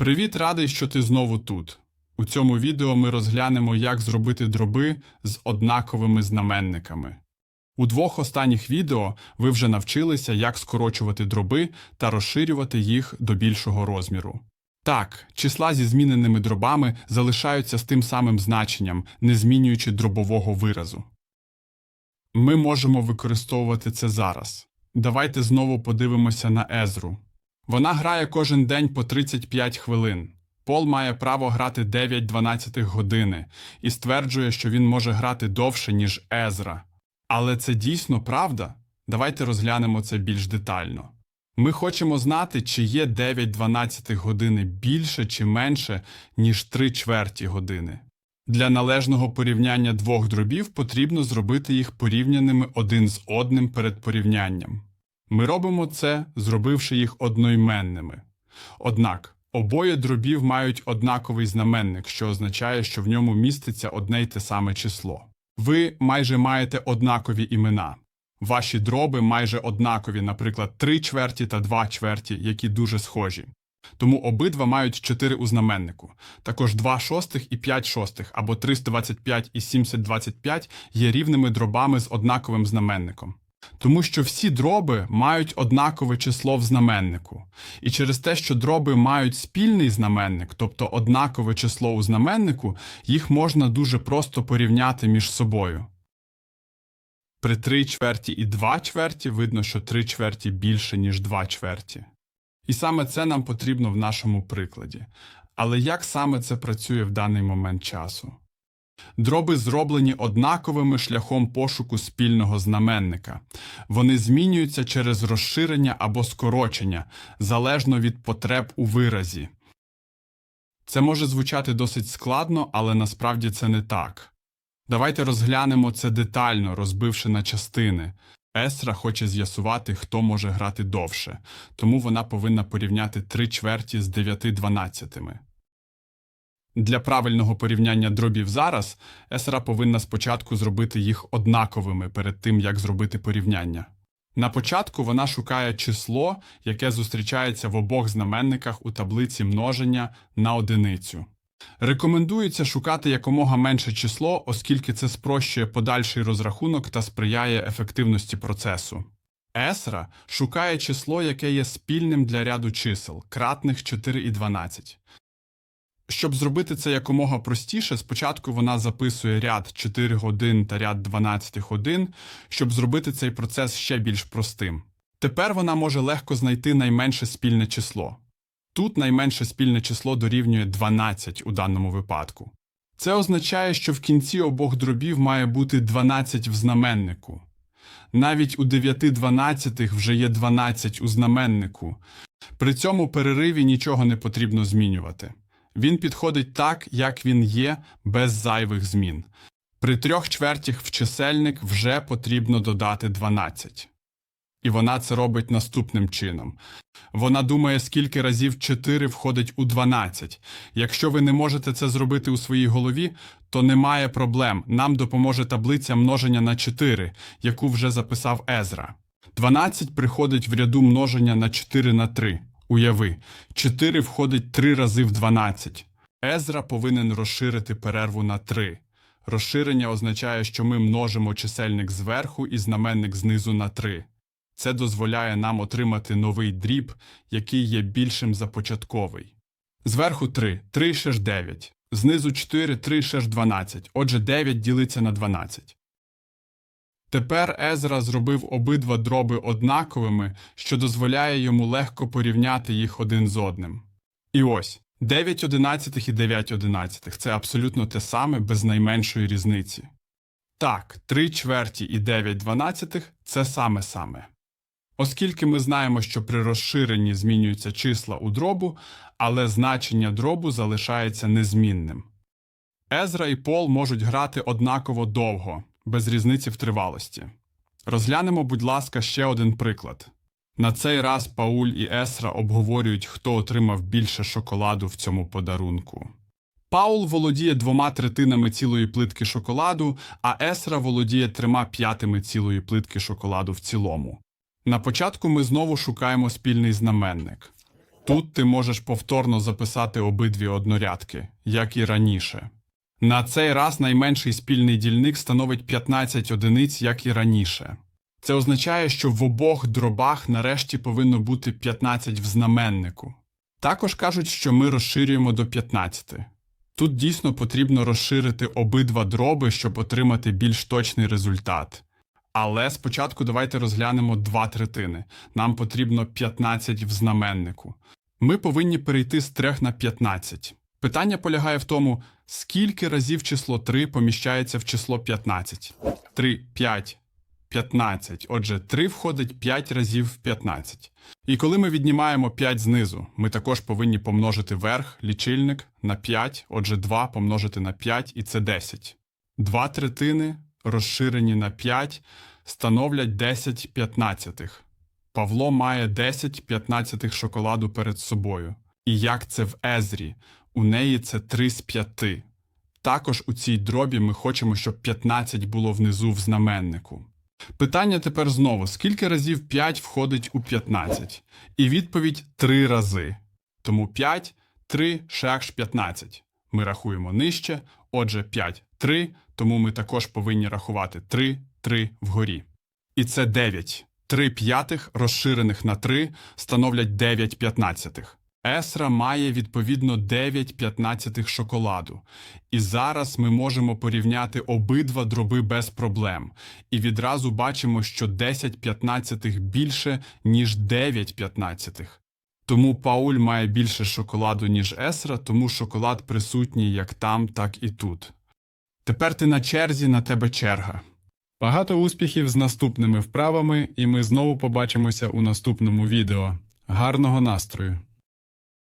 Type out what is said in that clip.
Привіт, радий, що ти знову тут. У цьому відео ми розглянемо, як зробити дроби з однаковими знаменниками. У двох останніх відео ви вже навчилися, як скорочувати дроби та розширювати їх до більшого розміру. Так, числа зі зміненими дробами залишаються з тим самим значенням, не змінюючи дробового виразу. Ми можемо використовувати це зараз. Давайте знову подивимося на Езру. Вона грає кожен день по 35 хвилин. Пол має право грати 9-12 години і стверджує, що він може грати довше, ніж Езра. Але це дійсно правда? Давайте розглянемо це більш детально. Ми хочемо знати, чи є 9-12 години більше чи менше, ніж 3 чверті години. Для належного порівняння двох дробів потрібно зробити їх порівняними один з одним перед порівнянням. Ми робимо це, зробивши їх одноіменними. Однак обоє дробів мають однаковий знаменник, що означає, що в ньому міститься одне й те саме число. Ви майже маєте однакові імена. Ваші дроби майже однакові, наприклад, 3 чверті та 2 чверті, які дуже схожі. Тому обидва мають 4 у знаменнику. Також 2 шостих і 5 шостих, або 325 і 725 є рівними дробами з однаковим знаменником. Тому що всі дроби мають однакове число в знаменнику. І через те, що дроби мають спільний знаменник, тобто однакове число у знаменнику, їх можна дуже просто порівняти між собою. При 3 чверті і 2 чверті видно, що 3 чверті більше, ніж 2 чверті. І саме це нам потрібно в нашому прикладі. Але як саме це працює в даний момент часу? Дроби зроблені однаковими шляхом пошуку спільного знаменника. Вони змінюються через розширення або скорочення, залежно від потреб у виразі. Це може звучати досить складно, але насправді це не так. Давайте розглянемо це детально, розбивши на частини. Есра хоче з'ясувати, хто може грати довше, тому вона повинна порівняти три чверті з дев'яти дванадцятими. Для правильного порівняння дробів зараз Есра повинна спочатку зробити їх однаковими перед тим, як зробити порівняння. На початку вона шукає число, яке зустрічається в обох знаменниках у таблиці множення на одиницю. Рекомендується шукати якомога менше число, оскільки це спрощує подальший розрахунок та сприяє ефективності процесу. Есра шукає число, яке є спільним для ряду чисел, кратних 4 і 12. Щоб зробити це якомога простіше, спочатку вона записує ряд 4 годин та ряд 12 годин, щоб зробити цей процес ще більш простим. Тепер вона може легко знайти найменше спільне число. Тут найменше спільне число дорівнює 12 у даному випадку. Це означає, що в кінці обох дробів має бути 12 в знаменнику. Навіть у 9 дванадцятих вже є 12 у знаменнику. При цьому перериві нічого не потрібно змінювати. Він підходить так, як він є, без зайвих змін. При трьох чвертях в чисельник вже потрібно додати 12. І вона це робить наступним чином. Вона думає, скільки разів 4 входить у 12. Якщо ви не можете це зробити у своїй голові, то немає проблем. Нам допоможе таблиця множення на 4, яку вже записав Езра. 12 приходить в ряду множення на 4 на 3. Уяви, 4 входить 3 рази в 12. Езра повинен розширити перерву на 3. Розширення означає, що ми множимо чисельник зверху і знаменник знизу на 3. Це дозволяє нам отримати новий дріб, який є більшим за початковий. Зверху 3, 3 ще ж 9. Знизу 4, 3 ще ж 12. Отже, 9 ділиться на 12. Тепер Езра зробив обидва дроби однаковими, що дозволяє йому легко порівняти їх один з одним. І ось 9 одинадцятих і 9 одинадцятих – це абсолютно те саме без найменшої різниці. Так, 3 чверті і 9 дванадцятих – це саме-саме. Оскільки ми знаємо, що при розширенні змінюються числа у дробу, але значення дробу залишається незмінним. Езра і Пол можуть грати однаково довго, без різниці в тривалості. Розглянемо, будь ласка, ще один приклад. На цей раз Пауль і Есра обговорюють, хто отримав більше шоколаду в цьому подарунку. Паул володіє двома третинами цілої плитки шоколаду, а Есра володіє трьома п'ятими цілої плитки шоколаду в цілому. На початку ми знову шукаємо спільний знаменник. Тут ти можеш повторно записати обидві однорядки, як і раніше. На цей раз найменший спільний дільник становить 15 одиниць, як і раніше. Це означає, що в обох дробах нарешті повинно бути 15 в знаменнику. Також кажуть, що ми розширюємо до 15. Тут дійсно потрібно розширити обидва дроби, щоб отримати більш точний результат. Але спочатку давайте розглянемо два третини. Нам потрібно 15 в знаменнику. Ми повинні перейти з 3 на 15. Питання полягає в тому, скільки разів число 3 поміщається в число 15. 3, 5, 15. Отже, 3 входить 5 разів в 15. І коли ми віднімаємо 5 знизу, ми також повинні помножити верх, лічильник на 5, отже 2 помножити на 5 і це 10. Два третини, розширені на 5, становлять 10 п'ятнадцятих. Павло має 10 п'ятнадцятих шоколаду перед собою. І як це в Езрі, у неї це 3 з 5. Також у цій дробі ми хочемо, щоб 15 було внизу в знаменнику. Питання тепер знову: скільки разів 5 входить у 15? І відповідь 3 рази. Тому 5, 3, шакш 15. Ми рахуємо нижче, отже 5, 3, тому ми також повинні рахувати 3, 3 вгорі. І це 9. 3 п'ятих, розширених на 3, становлять 9 п'ятнадцятих. Есра має відповідно 9 п'ятнадцятих шоколаду. І зараз ми можемо порівняти обидва дроби без проблем. І відразу бачимо, що 10 п'ятнадцятих більше, ніж 9 п'ятнадцятих. Тому Пауль має більше шоколаду, ніж Есра, тому шоколад присутній як там, так і тут. Тепер ти на черзі, на тебе черга. Багато успіхів з наступними вправами, і ми знову побачимося у наступному відео. Гарного настрою!